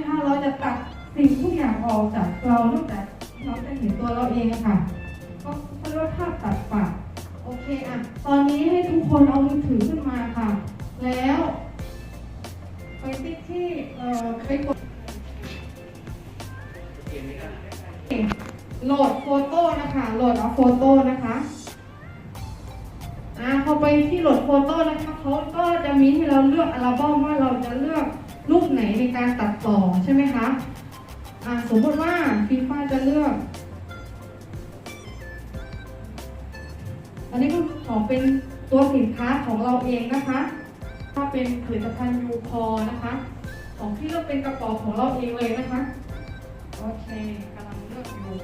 มคะเราจะตัดสิ่งทุกอย่างออกจากเรานอกจากเราจะเห็นตัวเราเองค่ะก็เขาเรียกว่าภาพตัดปากโอเคอะตอนนี้ให้ทุกคนเอามือถือขึ้นมาค่ะ แล้วไปที่ที่เอ่อไปกดโหลดโฟโต้นะคะโหลดเอาโฟโต้นะคะอ่าพอไปที่โหลดโฟโต้นะคะเขาก็จะมีให้เราเลือกอัลบั้มว่าเราจะเลือก รูปไหนในการตัดต่อใช่ไหมคะสมมติว่าฟีฟ่าจะเลือก อันนี้ก็ขอเป็นตัวสินค้าของเราเองนะคะ ถ้าเป็นผลิตภัณฑ์ยูคอนะคะ ของที่เลือกเป็นกระป๋าของเราเองเลยนะคะ โอเคกำลังเลือกอยู่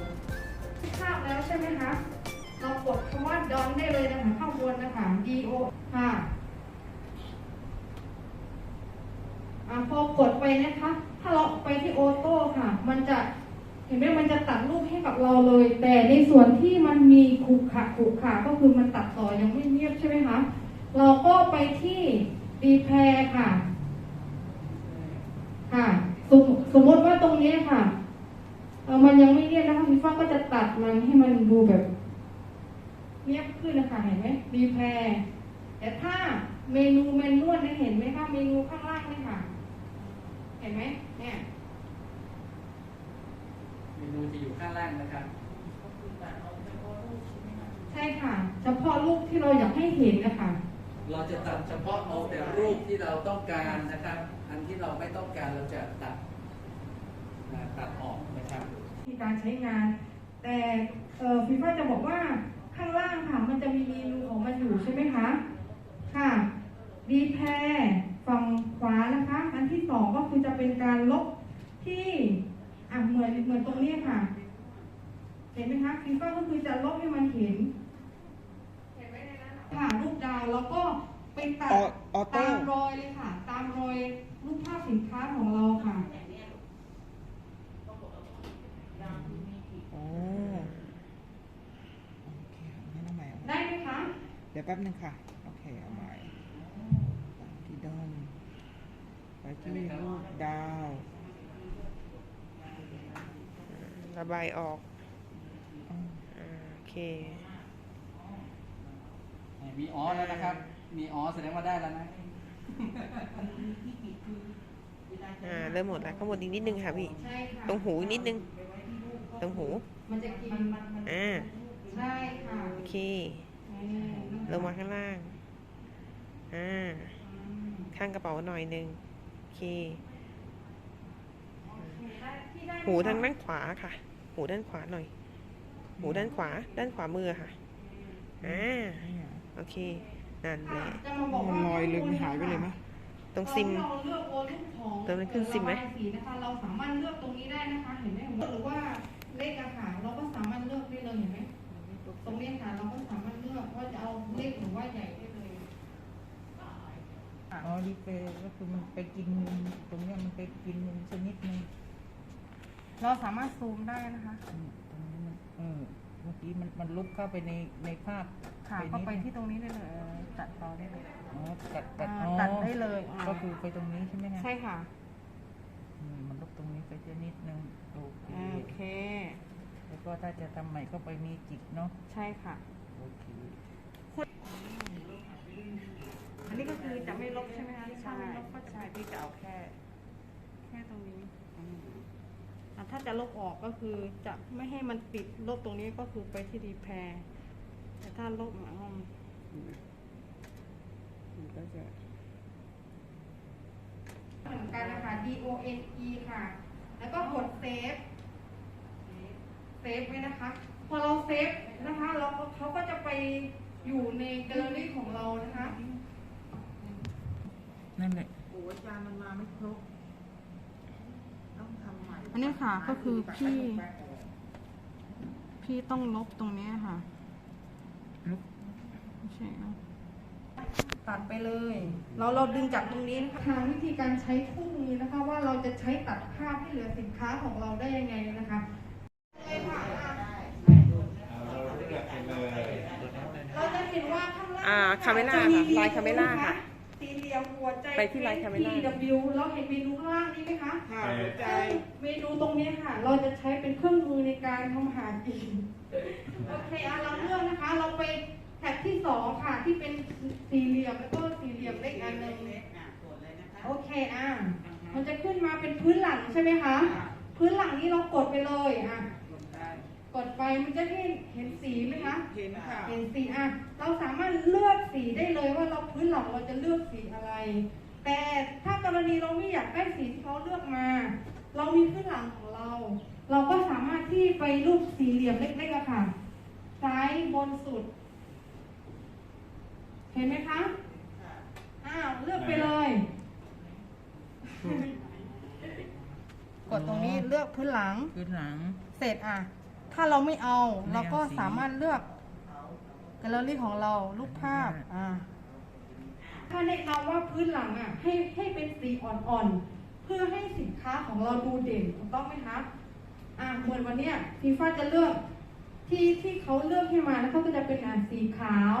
ภาพแล้วใช่ไหมคะ เรากดคำว่าดอนได้เลยนะคะข้างบนนะคะ D O ค่ะอ่า พอกดไปนะคะ ถ้าเราไปที่โอโต้ค่ะ มันจะเห็นไหมมันจะตัดรูปให้กับเราเลย แต่ในส่วนที่มันมีขรุขระขรุขระก็คือมันตัดต่อยังไม่เงียบใช่ไหมคะเราก็ไปที่ดีแพรค่ะค่ะสมสมมติว่าตรงนี้ค่ะเออมันยังไม่เรียบนะคะพี่ฟ้าก็จะตัดมันให้มันดูแบบเนียบขึ้นนะคะเห็นไหมรีแพร์แต่ถ้าเมนูเมนูเนี่ยเห็นไหมคะเมนูข้างล่างเนี่ยค่ะ ห็นไหมเนี่ยเมนูจะอยู่ข้างล่างนะครับใช่ค่ะ เฉพาะรูปที่เราอยากให้เห็นนะคะเราจะตัดเฉพาะเอาแต่รูปที่เราต้องการนะครับ อันที่เราไม่ต้องการเราจะตัดนะตัดออกนะครับที่การใช้งาน แต่เอ่อฟีฟ่าจะบอกว่าข้างล่างค่ะ มันจะมีเมนูของมันอยู่ใช่ไหมคะ ค่ะดีแพร์ ฝั่งขวานะคะ อันที่สองก็คือจะเป็นการลบที่อะเหมือนเหมือนตรงนี้ค่ะเห็นไหมคะฟีฟ่าก็คือจะลบให้มันเห็นเห็นไหมในนั้นค่ะรูปดาวแล้วก็ไปตัดออออโต้ตามรอยเลยค่ะ ตามรอยรูปภาพสินค้าของเราค่ะอ๋อโอเคงั้นเอาใหม่เอาใหม่ได้ไหมคะ เดี๋ยวแป๊บนึงค่ะ โอเค เอาใหม่ที่ ดอมไปที่รูปดาว ระบายออกอ๋ออ่าโอเค มีอ๋อแล้วนะครับ มีอ๋อแสดงว่าได้แล้วนะอ่าเริ่มหมดแล้วข้างบนอีกนิดนึงค่ะพี่ใช่ค่ะตรงหูอีกนิดนึง ตรงหู มันจะกินอ่าใช่ค่ะ โอเคอืมลงมาข้างล่าง อ่า ข้างกระเป๋าหน่อยนึงโอเคได้ที่ได้ไมหูทางด้านขวาค่ะ หูด้านขวาหน่อย หูด้านขวา ด้านขวามือค่ะ อ่าเนี่ยโอเค นั่นแหค่ะละจะมาบอกมันว่าลอยเลยมันหายไปเลยไหมตรงซิมตอนที่เราเลือกโวลูมของเติมมันขึ้นซิมไหมระบายสีนะคะ เราสามารถเลือกตรงนี้ได้นะคะ เห็นไหมหรือว่าเลขอาหารเราก็สามารถเลือกได้เลยเห็นไหมตรงนี้ค่ะเราก็สามารถเลือกว่าจะเอาเล็กหรือว่าใหญ่ ได้เลยอ๋อดีเฟย์ก็คือมันไปกินมุมตรงเนี้ยมันไปกินมุมชนิดนึงเราสามารถซูมได้นะคะอืมตรงนี้มันเออเมื่อกี้มันมันลุกเข้าไปในในภาพค่ะนิดก็ไปนึงที่ตรงนี้ได้เลยตัดต่อได้เลย อ๋อตัดตัดอ่าอ๋อตัดได้เลยอ่า ก็คือไปตรงนี้ใช่ไหมคะใช่ค่ะอืมมันลุกตรงนี้ไปจะนิดนึงโอเคโอเค แล้วก็ถ้าจะทำใหม่ก็ไปมีจิกเนาะใช่ค่ะ โอเคอั นนี้ก็คือจะไม่ลบใช่ไหมคะถ้าไม่ลบก็ใช่พี่จะเอาแค่ แค่ตรงนี้อืมอะถ้าจะลบออกก็คือจะไม่ให้มันปิดลบตรงนี้ก็คือไปที่รีแพร์แต่ถ้าลบหมายความมันก็จะเหมือนกันนะคะ D O N E ค่ะ แล้วก็กดเซฟ เซฟไว้นะคะ พอเราเซฟนะคะเราก็เขาก็จะไปอยู่ในแกลเลอรี่ของเรานะคะ นั่นแหละ โอ้ยจานมันมาไม่ครบต้องทำใหม่อันนี้ค่ะก็คือพี่ พี่ต้องลบตรงเนี้ยค่ะลุกไม่ใช่นะตัดไปเลย เราเราดึงจากตรงนี้นะคะทางวิธีการใช้คู่มือนะคะ ว่าเราจะใช้ตัดภาพให้เหลือสินค้าของเราได้ยังไงนะคะเลยค่ะเราจะเห็นว่าข้างล่างอ่า camera จะมีค่ะลาย camera ค่ะ สี่เหลี่ยมหัวหัวใจไปที่ไลน์ Camera TW เราเห็นเมนูข้างล่างนี้ไหมคะ ค่ะหัวใจ เมนูตรงนี้ค่ะ เราจะใช้เป็นเครื่องมือในการทำอาหารกินโอเคอะเราเลือกนะคะ เราไปแท็บที่สองค่ะ ที่เป็นสี่เหลี่ยมแล้วก็สี่เหลี่ยมเล็กอันหนึ่งโอเคอะมันจะขึ้นมาเป็นพื้นหลังใช่ไหมคะ พื้นหลังนี้เรากดไปเลยอะก ดไปมันจะเห็นเห็นสีไหมคะ เห็นค่ะ เห็นสีอะ เราสามารถเลือกสีได้เลยว่าเราพื้นหลังเราจะเลือกสีอะไร แต่ถ้ากรณีเราไม่อยากได้สีที่เขาเลือกมา เรามีพื้นหลังของเรา เราก็สามารถที่ไปรูปสี่เหลี่ยมเล็กๆอะค่ะ ซ้ายบนสุด เห็นไหมคะอ้าวเลือกไปเลย กดตรงนี้เลือกพื้นหลัง พื้นหลัง เสร็จอะ ถ้าเราไม่เอาเราก็สามารถเลือกแกลเลอรี่ของเรารูปภาพอ่าถ้าแนะนำว่าพื้นหลังอะให้ให้เป็นสีอ่อนๆ เพื่อให้สินค้าของเราดูเด่นถูกต้องไหมคะอ่าเหมือนวันเนี้ยฟีฟ้าจะเลือกที่ที่เขาเลือกให้มาแล้วเขาก็จะเป็นอ่าสีขาว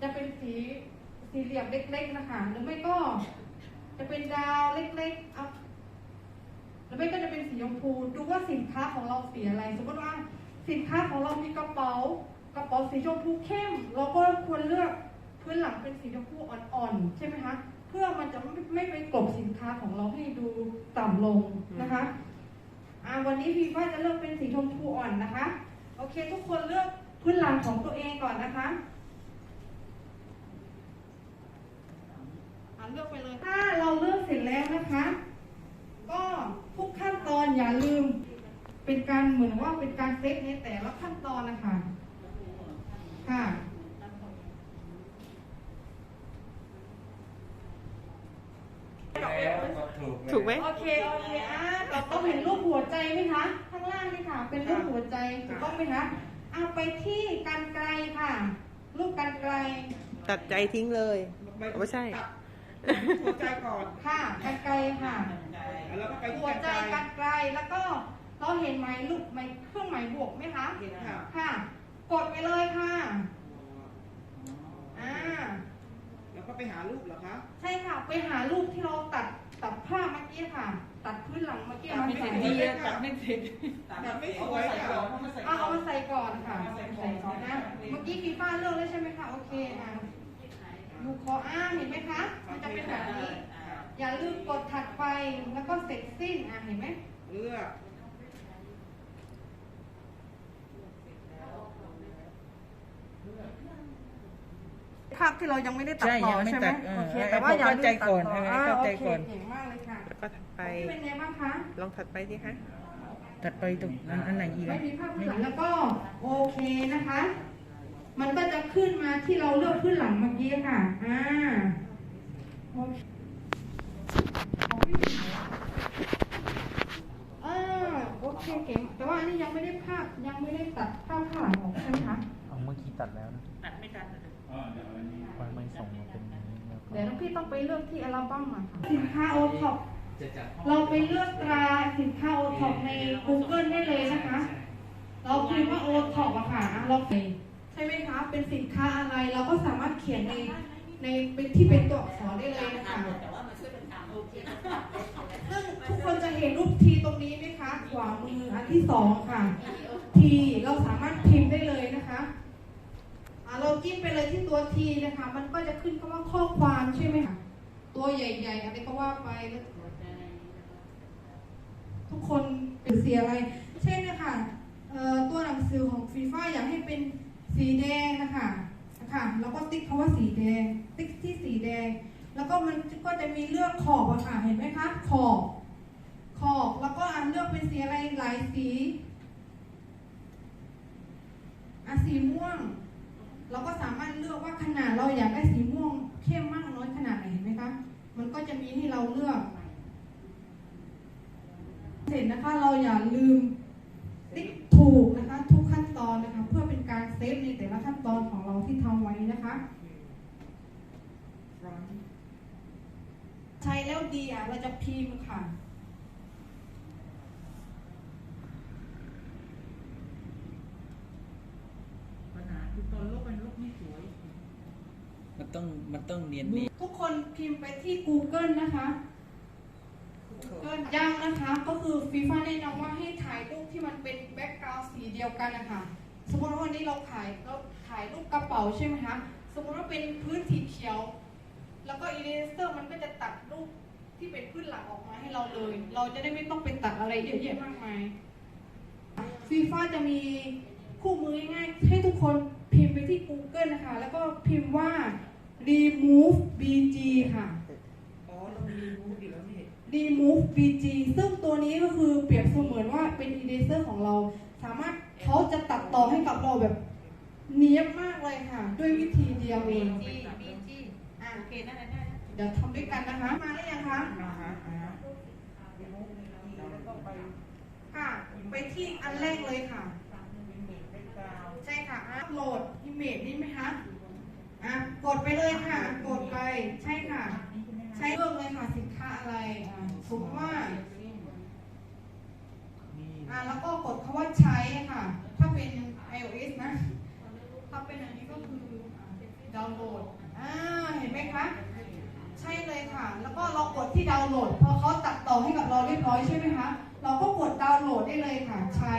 จะเป็นสีสี่เหลี่ยมเล็ก ๆนะคะหรือไม่ก็ จะเป็นดาวเล็กๆเอาแล้วไม่ก็จะเป็นสีชมพู ดูว่าสินค้าของเราสีอะไร สมมติว่า สินค้าของเรามีกระเป๋ากระเป๋าสีชมพูเข้ม เราก็ควรเลือกพื้นหลังเป็นสีชมพูอ่อนๆใช่ไหมคะเพื่อมันจะไม่ไม่ไปกลบสินค้าของเราให้ดูต่ำลงนะคะอ่าวันนี้พีฟ้าจะเลือกเป็นสีชมพูอ่อนนะคะ โอเค ทุกคนเลือกพื้นหลังของตัวเองก่อนนะคะอ่าเลือกไปเลยถ้าเราเลือกเสร็จแล้วนะคะ ก็ทุกขั้นตอนอย่าลืม เป็นการเหมือนว่าเป็นการเซฟในแต่ละขั้นตอนนะคะค่ะถูกไหม โอเคโอเคอะเราต้องเห็นรูปหัวใจไหมคะข้างล่างนี่ค่ะ เป็นรูปหัวใจถูกต้องไหมคะอะไปที่กันไกลค่ะ รูปกันไกลตัดใจทิ้งเลย ไม่ใช่ หัวใจก่อนค่ะกันไกลค่ะ แล้วก็ไปที่หัวใจกรรไกรกันไกลแล้วก็ เราเห็นไหมลูกไหมเครื่องหมายบวกไหมคะ เห็นค่ะ ค่ะ กดไปเลยค่ะ อ่า แล้วก็ไปหารูปเหรอคะ ใช่ค่ะ ไปหารูปที่เราตัดตัดภาพเมื่อกี้ค่ะ ตัดพื้นหลังเมื่อกี้ตัดไม่ใส่เสร็จดีอะตัดไม่เสร็จแบบไม่สวยค่ะเอาเอามาใส่ก่อนค่ะใส่ก่อนนะ เมื่อกี้ฟีฟ้าเลือกแล้วใช่ไหมคะ โอเคอะดูคออ้างเห็นไหมคะ มันจะเป็นแบบนี้ อย่าลืมกดถัดไปแล้วก็เสร็จสิ้นอะเห็นไหมเลือก ภาพที่เรายังไม่ได้ตัดใช่ต่อยังไม่ใช่ไหมตัดเออโอเคให้แต่ว่าอย่าลืมเข้าใจตัดก่อนต่อให้อ่าเข้าโอใจเคก่อนเก่งมากเลยค่ะแล้วก็ถัดไปที่เป็นไงบ้างคะ ลองถัดไปสิคะตัดไปตรงนั้นอันไหนอีกไม่อะมีภาพพื้นหลังแล้วก็โอเคนะคะ มันก็จะขึ้นมาที่เราเลือกพื้นหลังเมื่อกี้ค่ะ อ่าโอเคอ่าโอเคเก่งแต่ว่าอันนี้ยังไม่ได้ภาพยังไม่ได้ตัดภาพข้างหลังออกใช่ไหมคะเอาเมื่อ กี้ตัดแล้วนะตัดไม่ทันเลยมันไม่ส่งมาเป็นอย่างนี้แล้วก็เดี๋ยวน้องพี่ต้องไปเลือกที่อัลบั้มมาค่ะสินค้าโอท็อปจะจัดห้องเราไปเลือกตราสินค้าโอท็อปใน Google ได้เลยนะคะ เราพิมพ์ว่าโอท็อปอะค่ะอะเราไปใช่ไหมคะ เป็นสินค้าอะไรเราก็สามารถเขียนในในเป็นที่เป็นตัวอักษรได้เลยนะคะซึ่งทุกคนจะเห็นรูปทีตรงนี้ไหมคะ ขวามืออันที่สองค่ะ ทีเราสามารถพิมพ์ได้เลยนะคะอะ เราจิ้มไปเลยที่ตัวทีนะคะ มันก็จะขึ้นคำว่าข้อความใช่ไหมคะ ตัวใหญ่ ๆ อะไรก็ว่าไปแล้วทุกคนเป็นสีอะไร เช่นนะคะตัวหนังสือของฟีฟ่าอยากให้เป็นสีแดงนะคะนะคะแล้วก็ติ๊กคำว่าสีแดง ติ๊กที่สีแดง แล้วก็มันก็จะมีเลือกขอบอะค่ะ เห็นไหมคะ ขอบ ขอบ แล้วก็อันเลือกเป็นสีอะไรหลายสีอะสีม่วง เราก็สามารถเลือกว่าขนาดเราอยากได้สีม่วงเข้มมากน้อยขนาดไหนเห็นไหมคะ มันก็จะมีให้เราเลือก เสร็จนะคะเราอย่าลืมติ๊กถูกนะคะ ทุกขั้นตอนนะคะ เพื่อเป็นการเซฟในแต่ละขั้นตอนของเราที่ทำไว้นะคะใช้แล้วดีอะเราจะพิมพ์ค่ะ ปัญหาคือตอนลบ มันต้องมันต้องเนียนเนียนทุกคนพิมพ์ไปที่ Google นะคะ Google ยังนะคะ ก็คือฟีฟ่าแนะนำว่าให้ถ่ายรูปที่มันเป็นแบ็กกราวด์สีเดียวกันนะคะสมมติว่าวันนี้เราถ่ายเราถ่ายรูปกระเป๋าใช่ไหมคะ สมมติว่าเป็นพื้นสีเขียว แล้วก็อีเลเซอร์มันก็จะตัดรูปที่เป็นพื้นหลักออกมาให้เราเลย เราจะได้ไม่ต้องไปตัดอะไรเยอะแยะมากมายฟีฟ่าจะมีคู่มือง่ายๆให้ทุกคน พิมพ์ไปที่ Google นะคะ แล้วก็พิมพ์ว่า remove bg ค่ะ อ๋อเรามีรู้อยู่แล้วนี่ remove bg ซึ่งตัวนี้ก็คือเปรียบเสมือนว่าเป็น eraser ของเรา สามารถเขาจะตัดต่อให้กับเราแบบเนียบมากเลยค่ะ ด้วยวิธีเดียวเองจีบีจีอ่าโอเคได้ได้ได้ เดี๋ยวทำด้วยกันนะคะ มาได้ยังคะ อ่าฮะอ่าฮะ แล้วก็ไป ค่ะ ไปที่อันแรกเลยค่ะ เป็นเมดเป็นกาว ใช่ค่ะอัพโหลดอิมเมจนี่ไหมคะ อะ ก ดไปเลยค่ะ กดไป ใช่ค่ะ ใช้เรื่องเลยค่ะสินค้าอะไรสมมติว่าอ่าแล้วก็กดคำว่าใช้ค่ะ ถ้าเป็น iOS นะ ถ้าเป็นอันนี้ก็คือดาวน์โหลดอ่าเห็นไหมคะ ใช่เลยค่ะ แล้วก็เรากดที่ดาวน์โหลด พอเขาตัดต่อให้กับเราเรียบร้อยใช่ไหมคะ เราก็กดดาวน์โหลดได้เลยค่ะ ใช้